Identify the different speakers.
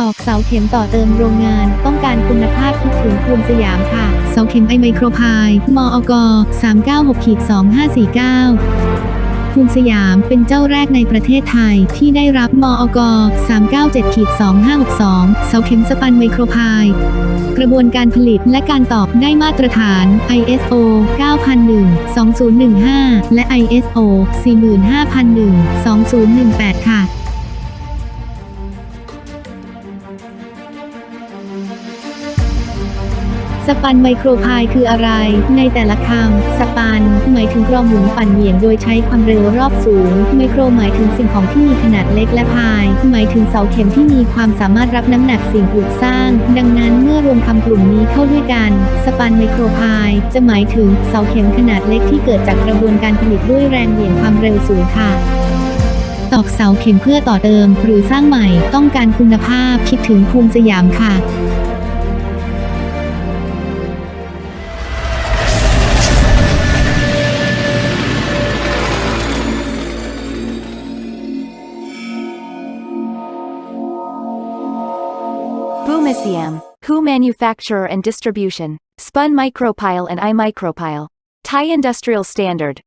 Speaker 1: ตอกเสาเข็มต่อเติมโรงงาน ต้องการคุณภาพคิดถึงภูมิสยามค่ะ เสาเข็มไอไมโครพายมอก 396ขีด2549 ภูมิสยามเป็นเจ้าแรกในประเทศไทยที่ได้รับมอก397ขีด2562 เสาเข็มสปันไมโครพายกระบวนการผลิตและการตอบได้มาตรฐาน ISO 9001 2015 และ ISO 45001 2018 ค่ะ สปันไมโครพายคืออะไร ในแต่ละคำ สปัน หมายถึงกรองหมุนปั่นเหวี่ยงโดยใช้ความเร็วรอบสูง ไมโครหมายถึงสิ่งของที่มีขนาดเล็กและพาย หมายถึงเสาเข็มที่มีความสามารถรับน้ำหนักสิ่งปลูกสร้าง ดังนั้นเมื่อรวมคำกลุ่มนี้เข้าด้วยกัน สปันไมโครพายจะหมายถึงเสาเข็มขนาดเล็กที่เกิดจากกระบวนการผลิตด้วยแรงเหวี่ยงความเร็วสูงค่ะตอกเสาเข็มเพื่อต่อเติม หรือสร้างใหม่ต้องการคุณภาพคิดถึงภูมิสยามค่ะ
Speaker 2: Boomisium, Who Manufacturer and Distribution, Spun Micropile and iMicropile. Thai Industrial Standard,